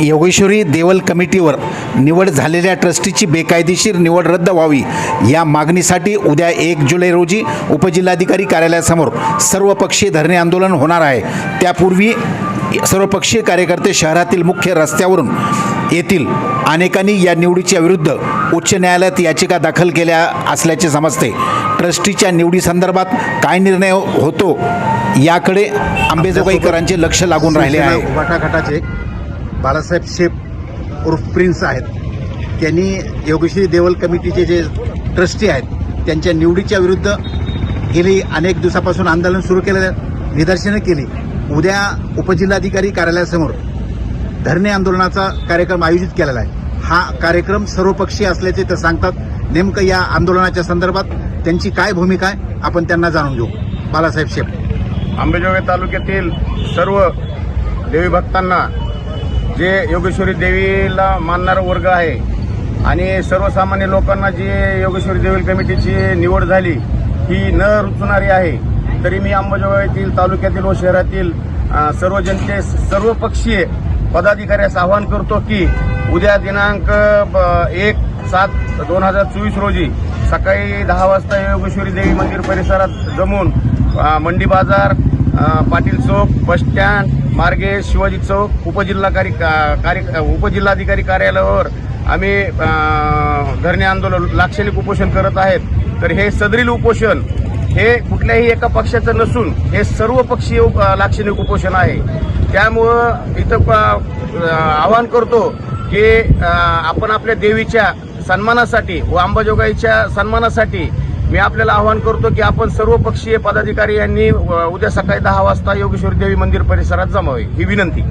योगेश्वरी देवल कमिटीवर निवड झालेल्या ट्रस्टीची बेकायदेशीर निवड रद्द व्हावी या मागणीसाठी उद्या एक जुलै रोजी उपजिल्हाधिकारी कार्यालयासमोर सर्वपक्षीय धरणे आंदोलन होणार आहे. त्यापूर्वी सर्वपक्षीय कार्यकर्ते शहरातील मुख्य रस्त्यावरून येतील अनेकांनी या निवडीच्या विरुद्ध उच्च न्यायालयात याचिका दाखल केल्या असल्याचे समजते. ट्रस्टीच्या निवडीसंदर्भात काय निर्णय होतो याकडे आंबेजोगाईकरांचे लक्ष लागून राहिले आहे. बाळासाहेब शेप उर्फ प्रिन्स आहेत. त्यांनी योगेश्वरी देवल कमिटीचे जे ट्रस्टी आहेत त्यांच्या निवडीच्या विरुद्ध गेली अनेक दिवसापासून आंदोलन सुरू केलं निदर्शनं केली. उद्या उपजिल्हाधिकारी कार्यालयासमोर धरणे आंदोलनाचा कार्यक्रम आयोजित केलेला आहे. हा कार्यक्रम सर्वपक्षीय असल्याचे ते सांगतात. नेमकं या आंदोलनाच्या संदर्भात त्यांची काय भूमिका आहे आपण त्यांना जाणून घेऊ. बाळासाहेब शेप. आंबेजोगाई तालुक्यातील सर्व देवी भक्तांना जे योगेश्वरी देवीला मानणारा वर्ग आहे आणि सर्वसामान्य लोकांना जी योगेश्वरी देवी कमिटीची निवड झाली ही न रुचणारी आहे तरी मी अंबाजोगाईतील तालुक्यातील व शहरातील सर्व जनते सर्व पक्षीय पदाधिकाऱ्यास आवाहन करतो की उद्या दिनांक ब- एक सात दोन हजार चोवीस रोजी सकाळी दहा वाजता योगेश्वरी देवी मंदिर परिसरात जमून मंडी बाजार पाटील चौक बस स्टँड मार्गे शिवाजी चौक उपजिल्हाकारी कार्य उपजिल्हाधिकारी कार्यालयावर आम्ही धरणे आंदोलन लाक्षणिक उपोषण करत आहेत. तर हे सदरील उपोषण हे कुठल्याही एका पक्षाचं नसून हे सर्व पक्षीय लाक्षणिक उपोषण आहे. त्यामुळं इथं आवाहन करतो की आपण आपल्या देवीच्या सन्मानासाठी व अंबाजोगाईच्या सन्मानासाठी मी आपल्याला आवाहन करतो की आपण सर्व पक्षीय पदाधिकारी यांनी उद्या सकाळी दहा वाजता योगेश्वरी देवी मंदिर परिसरात जमावे ही विनंती.